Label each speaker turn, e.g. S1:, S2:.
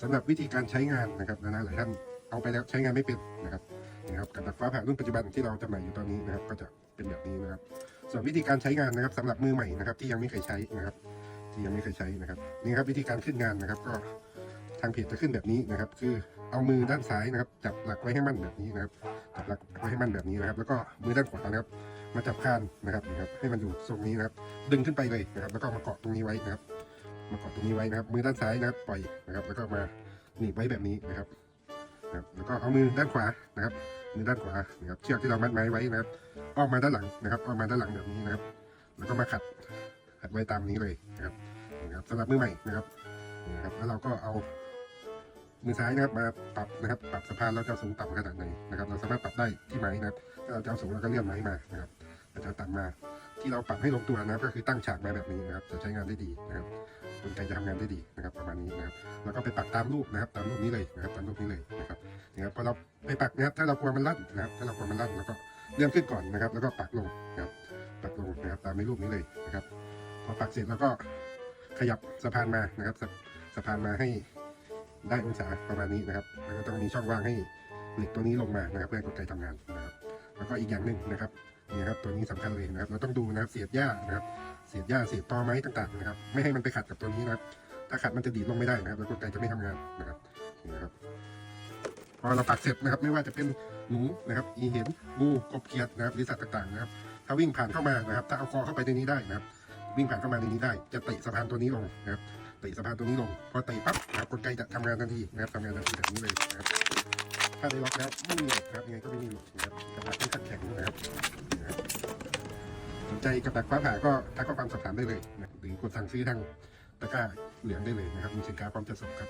S1: สำหรับวิธีการใช้งานนะครับนะหลายท่านเอาไปแล้วใช้งานไม่เป็นนะครับนะครับกับดักฟ้าผ่ารุ่นปัจจุบันที่เราจำหน่ายอยู่ตอนนี้นะครับ ก็จะเป็นแบบนี้นะครับ ส่วนวิธีการใช้งานนะครับสำหรับมือใหม่นะครับ ที่ยังไม่เคยใช้นะครับ ที่ยังไม่เคยใช้นะครับนี่ครับวิธีการขึ้นงานนะครับ ก็ทางเพจจะขึ้นแบบนี้นะครับ คือเอามือด้านซ้ายนะครับจับหลักไว้ให้มั่นแบบนี้นะครับจับหลักไว้ให้มั่นแบบนี้นะครับ แล้วก็มือด้านขวานะครับ มาจับคานนะครับนะครับ ให้มันอยู่ทรงนี้นะครับ ดึงขึ้นไปเลยนะครับ แล้วก็มาเกาะตรงนี้ไว้นะครับ มาเกาะตรงนี้ไว้นะครับ มือด้านซ้ายนะครับปล่อยนะครับ แล้วก็มาหนีบไว้แบบนี้นะครับนะครับ แล้วก็เอามือด้านขวานะครับมือด้านขวานะครับเชือกที่เรามัดไม้ไว้นะครับ ออกมาด้านหลังนะครับ ออกมาด้านหลังแบบนี้นะครับ แล้วก็มาขัดขัดไว้ตามนี้เลยนะครับนะครับสำหรับมือใหม่นะครับนะครับ แล้วเราก็เอามือซ้ายนะครับมาปรับนะครับ ปรับสะพานเราจะเอาสูงต่ำขนาดไหนนะครับ เราสามารถปรับได้ที่ไม้นะครับถ้าเราจะเอาสูงเราก็เลื่อนไม้มานะครับเราจะเอาต่ำมา ที่เราปรับให้ลงตัวนะครับก็คือตั้งฉากมาแบบนี้นะครับจะใช้งานได้ดีนะครับกลไกจะทำงานได้ดีนะครับประมาณนี้นะครับแล้วก็ไปปักตามรูปนะครับตามรูปนี้เลยนะครับตามรูปนี้เลยนะครับนะครับพอเราไปปักนะครับถ้าเรากลัวมันลั่นนะครับถ้าเรากลัวมันลั่นเราก็เลื่อนขึ้นก่อนนะครับ แล้วก็ปักลงนะครับปักลงนะครับตามในรูปนี้เลยนะครับ พอปักเสร็จแล้วก็ขยับสะพานมานะครับสะสะพานมาให้ได้องศาประมาณนี้นะครับแล้วก็ต้องมีช่องว่างให้เหล็กตัวนี้ลงมานะครับเพื่อให้กลไกทำงานนะครับ แล้วก็อีกอย่างหนึ่งนะครับ นี่ครับตัวนี้สำคัญเลยนะครับ เราต้องดูนะครับเสียดหญ้านะครับ เสียดหญ้าเสียดตอไม้ต่างๆนะครับ ไม่ให้มันไปขัดกับตัวนี้นะครับ ถ้าขัดมันจะดีดลงไม่ได้นะครับแล้วกลไกจะไม่ทำงานนะครับนี่นะครับพอเราปักเสร็จนะครับ ไม่ว่าจะเป็นหนูนะครับ อีเห็นงูกบเขียดนะครับหรือสัตว์ต่างๆนะครับ ถ้าวิ่งผ่านเข้ามานะครับ ถ้าเอาคอเข้าไปในนี้ได้นะครับ วิ่งผ่านเข้ามาในนี้ได้ จะเตะสะพานตัวนี้ลงนะครับเตะสะพานตัวนี้ลง พอเตะปั๊บนะครับกลไกจะทำงานทันทีนะครับทำงานทันทีแบบนี้เลยนะครับ ถ้าได้ล็อกแล้วไม่มีหลุดครับยังไงก็ไม่มีหลุดนะครับกำลังค่อนข้างแข็งนะครับสนใจกับดักฟ้าผ่าก็ทักข้อความสอบถามได้เลยนะหรือกดสั่งซื้อทางตะกร้าเหลืองได้เลยนะครับมีสินค้าพร้อมจะส่งครับ